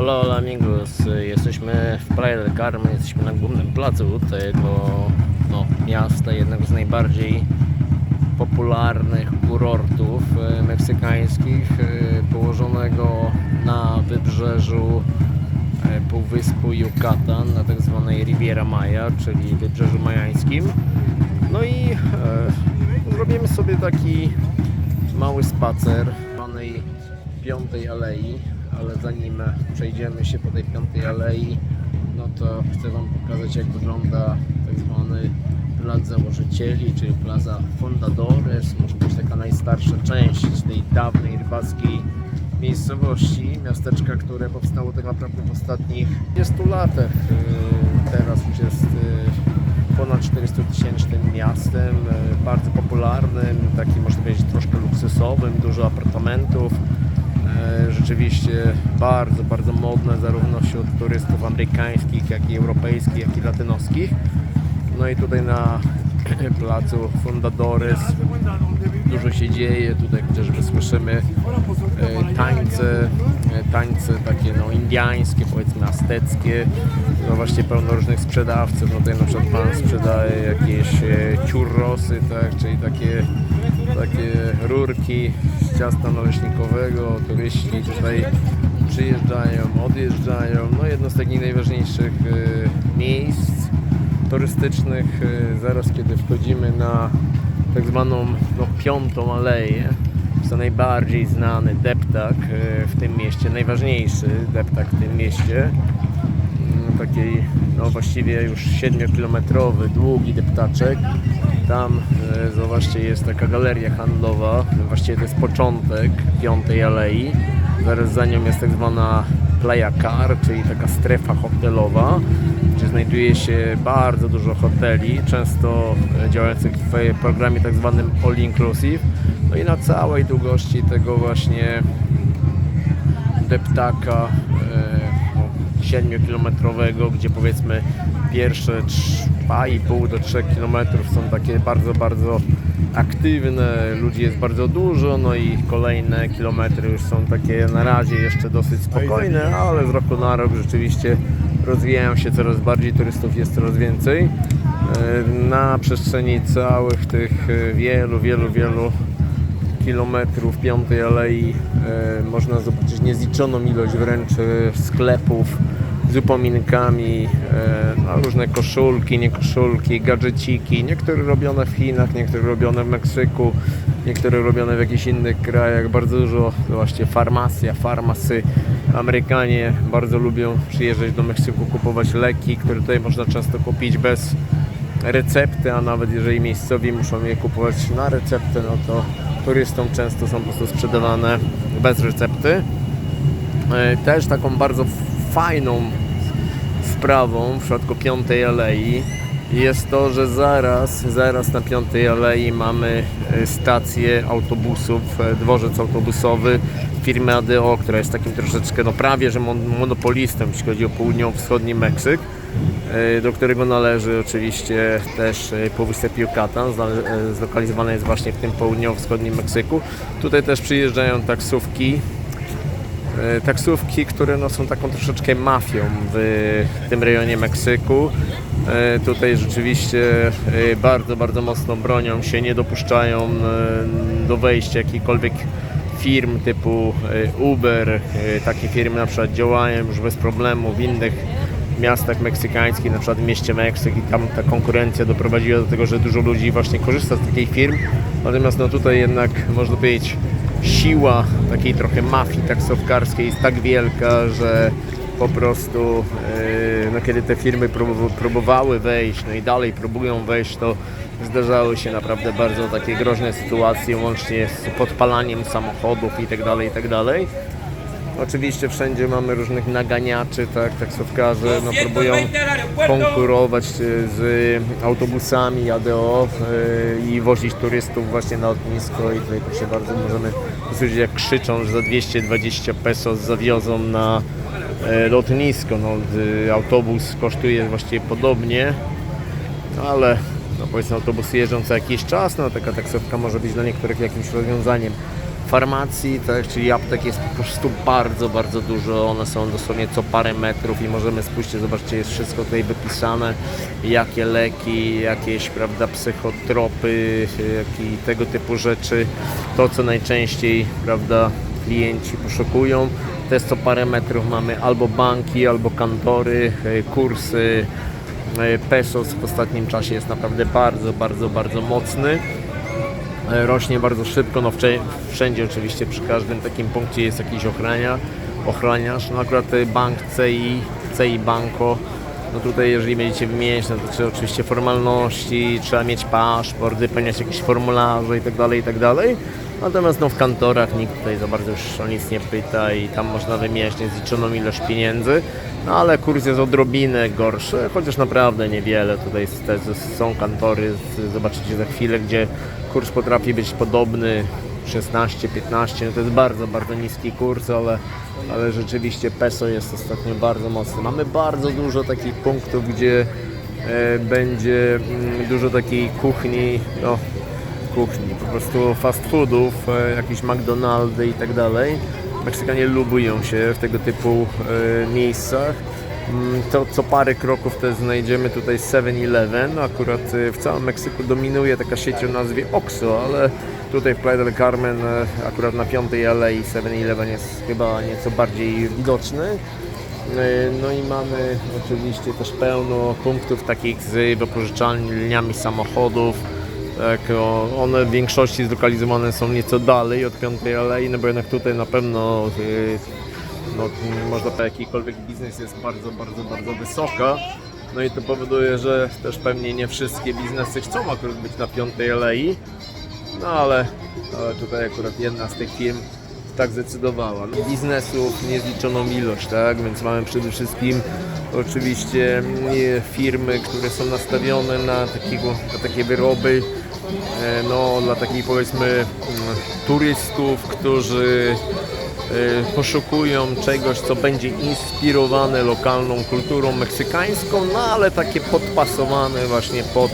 Hola, hola amigos, jesteśmy w Playa del Carmen, jesteśmy na głównym placu tego no, miasta, jednego z najbardziej popularnych kurortów e, meksykańskich, e, położonego na wybrzeżu e, półwyspu Yucatan, na tak zwanej Riviera Maya, czyli wybrzeżu majańskim. No i e, zrobimy sobie taki mały spacer w Piątej Alei, ale zanim przejdziemy się po tej Piątej Alei, no to chcę Wam pokazać jak wygląda tak zwany plac założycieli, czyli Plaza Fundadores, może być taka najstarsza część tej dawnej rybackiej miejscowości, miasteczka, które powstało tak naprawdę w ostatnich 20 latach. Yy, Teraz już jest yy, ponad 400 tysięcznym miastem, yy, bardzo popularnym, takim można powiedzieć troszkę luksusowym, dużo apartamentów. E, Rzeczywiście bardzo, bardzo modne zarówno wśród turystów amerykańskich, jak i europejskich, jak i latynoskich. No i tutaj na placu Fundadores dużo się dzieje, tutaj chociażby słyszymy e, tańce, e, tańce takie no indiańskie, powiedzmy azteckie, no właśnie pełno różnych sprzedawców, no tutaj na przykład pan sprzedaje jakieś churrosy, tak, czyli takie, takie rurki z ciasta naleśnikowego, turyści tutaj przyjeżdżają, odjeżdżają, no jedno z takich najważniejszych e, miejsc turystycznych, e, zaraz kiedy wchodzimy na tak zwaną no, piątą aleję. To najbardziej znany deptak e, w tym mieście, najważniejszy deptak w tym mieście. Mm, Takiej no właściwie już 7-kilometrowy, długi deptaczek. Tam e, zobaczcie jest taka galeria handlowa, właściwie to jest początek piątej alei. Zaraz za nią jest tak zwana Playa Car, czyli taka strefa hotelowa, gdzie znajduje się bardzo dużo hoteli, często e, działających w programie tak zwanym All Inclusive. No i na całej długości tego właśnie deptaka e, 7-kilometrowego, gdzie powiedzmy pierwsze 2,5 do 3 km są takie bardzo, bardzo aktywne, ludzi jest bardzo dużo, no i kolejne kilometry już są takie na razie jeszcze dosyć spokojne, ale z roku na rok rzeczywiście rozwijają się coraz bardziej, turystów jest coraz więcej. E, Na przestrzeni całych tych e, wielu, wielu, wielu kilometrów piątej alei e, można zobaczyć niezliczoną ilość wręcz sklepów z upominkami, e, no, różne koszulki, nie koszulki, gadżeciki, niektóre robione w Chinach, niektóre robione w Meksyku, niektóre robione w jakichś innych krajach, bardzo dużo właśnie farmacja, farmasy. Amerykanie bardzo lubią przyjeżdżać do Meksyku, kupować leki, które tutaj można często kupić bez recepty, a nawet jeżeli miejscowi muszą je kupować na receptę, no to turystom często są po prostu sprzedawane bez recepty. E, Też taką bardzo fajną sprawą w przypadku Piątej Alei jest to, że zaraz, zaraz na Piątej Alei mamy e, stację autobusów, e, dworzec autobusowy firmy ADO, która jest takim troszeczkę, no prawie, że mon- monopolistą, jeśli chodzi o południowo-wschodni Meksyk, e, do którego należy oczywiście też Półwysep Yucatan, zlokalizowane jest właśnie w tym południowo-wschodnim Meksyku. Tutaj też przyjeżdżają taksówki, taksówki, które no, są taką troszeczkę mafią w tym rejonie Meksyku. E, Tutaj rzeczywiście e, bardzo, bardzo mocno bronią się, nie dopuszczają e, do wejścia jakichkolwiek firm typu e, Uber. E, Takie firmy na przykład działają już bez problemu w innych miastach meksykańskich, na przykład w mieście Meksyk i tam ta konkurencja doprowadziła do tego, że dużo ludzi właśnie korzysta z takich firm. Natomiast no tutaj jednak można powiedzieć siła takiej trochę mafii taksówkarskiej jest tak wielka, że po prostu yy, no kiedy te firmy próbow- próbowały wejść, no i dalej próbują wejść, to zdarzały się naprawdę bardzo takie groźne sytuacje, łącznie z podpalaniem samochodów tak itd. itd. Oczywiście wszędzie mamy różnych naganiaczy, tak, taksówkarze no, próbują konkurować e, z autobusami ADO e, i wozić turystów właśnie na lotnisko i tutaj proszę bardzo możemy usłyszeć jak krzyczą, że za 220 pesos zawiozą na e, lotnisko. No, autobus kosztuje właściwie podobnie, no, ale no, powiedzmy autobusy jeżdżą co jakiś czas, no taka taksówka może być dla niektórych jakimś rozwiązaniem. Farmacji, tak, czyli aptek jest po prostu bardzo, bardzo dużo. One są dosłownie co parę metrów i możemy spójrzcie, zobaczcie, jest wszystko tutaj wypisane, jakie leki, jakieś, prawda, psychotropy, tego typu rzeczy. To, co najczęściej, prawda, klienci poszukują. Jest co parę metrów mamy albo banki, albo kantory, e, kursy. E, Pesos w ostatnim czasie jest naprawdę bardzo, bardzo, bardzo mocny. E, Rośnie bardzo szybko, no wszędzie oczywiście, przy każdym takim punkcie jest jakiś ochrania, ochraniarz. No akurat e, bank CI, CI Banco, no tutaj jeżeli będziecie wymieniać, no to oczywiście formalności, trzeba mieć paszport, wypełniać jakieś formularze i tak Natomiast no w kantorach nikt tutaj za bardzo już o nic nie pyta i tam można wymieniać niezliczoną ilość pieniędzy. No ale kurs jest odrobinę gorszy, chociaż naprawdę niewiele. Tutaj są kantory, zobaczycie za chwilę, gdzie kurs potrafi być podobny 16, 15, no to jest bardzo, bardzo niski kurs, ale, ale rzeczywiście peso jest ostatnio bardzo mocny. Mamy bardzo dużo takich punktów, gdzie e, będzie mm, dużo takiej kuchni, no kuchni, po prostu fast foodów, e, jakieś McDonaldy i tak dalej. Meksykanie lubują się w tego typu e, miejscach. Mm, To co parę kroków też znajdziemy tutaj 7-Eleven. Akurat e, w całym Meksyku dominuje taka sieć o nazwie Oxxo, ale tutaj w Playa del Carmen akurat na 5 alei 7-Eleven jest chyba nieco bardziej widoczny. No i mamy oczywiście też pełno punktów takich z wypożyczalniami samochodów. Tak, o, one w większości zlokalizowane są nieco dalej od 5 alei, no bo jednak tutaj na pewno y, no, można powiedzieć, jakikolwiek biznes jest bardzo, bardzo, bardzo wysoka. No i to powoduje, że też pewnie nie wszystkie biznesy chcą akurat być na 5 alei. No ale, ale tutaj akurat jedna z tych firm tak zdecydowała. No, biznesów niezliczoną ilość, tak? Więc mamy przede wszystkim oczywiście mm, firmy, które są nastawione na, takiego, na takie wyroby, no dla takich powiedzmy mm, turystów, którzy e, poszukują czegoś, co będzie inspirowane lokalną kulturą meksykańską, no ale takie podpasowane właśnie pod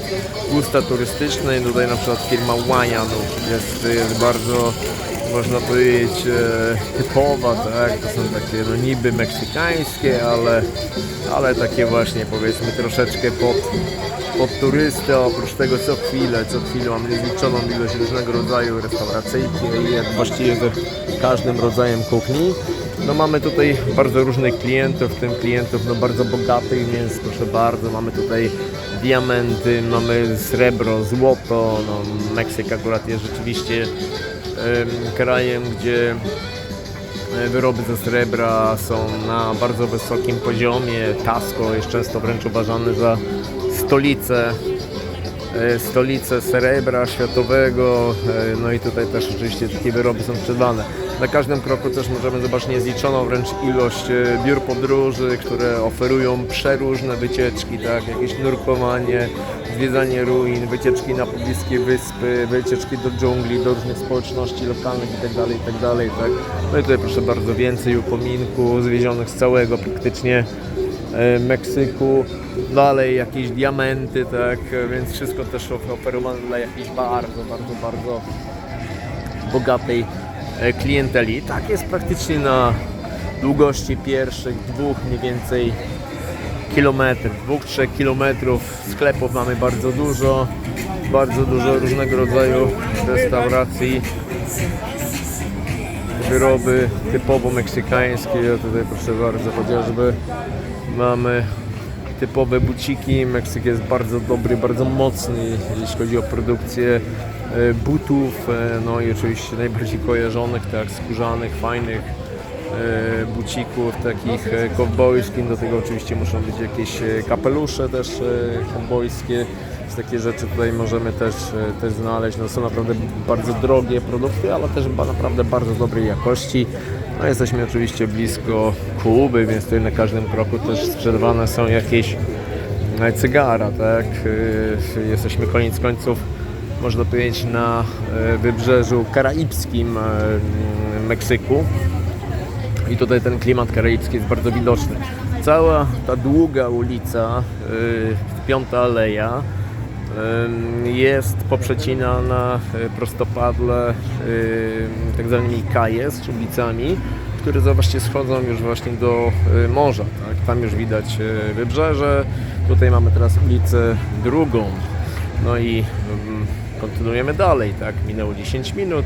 gusta turystyczne. Tutaj na przykład firma jest, jest bardzo, można powiedzieć, e, typowa, tak? To są takie no, niby meksykańskie, ale, ale takie właśnie powiedzmy troszeczkę pod, pod turystę, oprócz tego co chwilę, co chwilę mamy niezliczoną ilość różnego rodzaju restauracyjki i jak właściwie ze każdym rodzajem kuchni. No mamy tutaj bardzo różnych klientów, w tym klientów no bardzo bogatych, więc proszę bardzo, mamy tutaj diamenty, mamy srebro, złoto, no Meksyk akurat jest rzeczywiście krajem, gdzie E, Wyroby ze srebra są na bardzo wysokim poziomie. Tasco jest często wręcz uważany za stolicę, e, stolicę srebra światowego. e, No i tutaj też oczywiście takie wyroby są sprzedane. Na każdym kroku też możemy zobaczyć niezliczoną wręcz ilość e, biur podróży, które oferują przeróżne wycieczki, tak, jakieś nurkowanie, zwiedzanie ruin, wycieczki na pobliskie wyspy, wycieczki do dżungli, do różnych społeczności lokalnych itd., itd. Tak? No i tutaj proszę bardzo więcej upominku zwiezionych z całego praktycznie Meksyku, dalej jakieś diamenty, tak, więc wszystko też oferowane dla jakiejś bardzo, bardzo, bardzo bogatej e, klienteli. Tak jest praktycznie na długości pierwszych dwóch mniej więcej kilometrów, dwóch, trzech kilometrów sklepów mamy bardzo dużo, bardzo dużo różnego rodzaju restauracji, wyroby typowo meksykańskie, tutaj proszę bardzo chociażby mamy typowe buciki, Meksyk jest bardzo dobry, bardzo mocny jeśli chodzi o produkcję e, butów, e, no i oczywiście najbardziej kojarzonych, tak, skórzanych, fajnych bucików, takich e, kowbojskich, do tego oczywiście muszą być jakieś e, kapelusze też e, kowbojskie, Więc takie rzeczy tutaj możemy też, e, też znaleźć, no są naprawdę bardzo drogie produkty, ale też naprawdę bardzo dobrej jakości. No jesteśmy oczywiście blisko Kuby, więc tutaj na każdym kroku też sprzedawane są jakieś e, cygara, tak? E, Jesteśmy koniec końców, można powiedzieć, na e, wybrzeżu karaibskim e, Meksyku. I tutaj ten klimat karaibski jest bardzo widoczny. Cała ta długa ulica, yy, Piąta Aleja, Ym, Jest poprzecinana y, prostopadle y, tak zwanymi kaje z ulicami, które zobaczcie schodzą już właśnie do y, morza. Tak? Tam już widać y, wybrzeże. Tutaj mamy teraz ulicę drugą. No i ym, kontynuujemy dalej. Tak? Minęło 10 minut.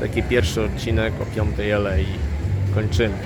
Taki pierwszy odcinek o 5 LA i kończymy.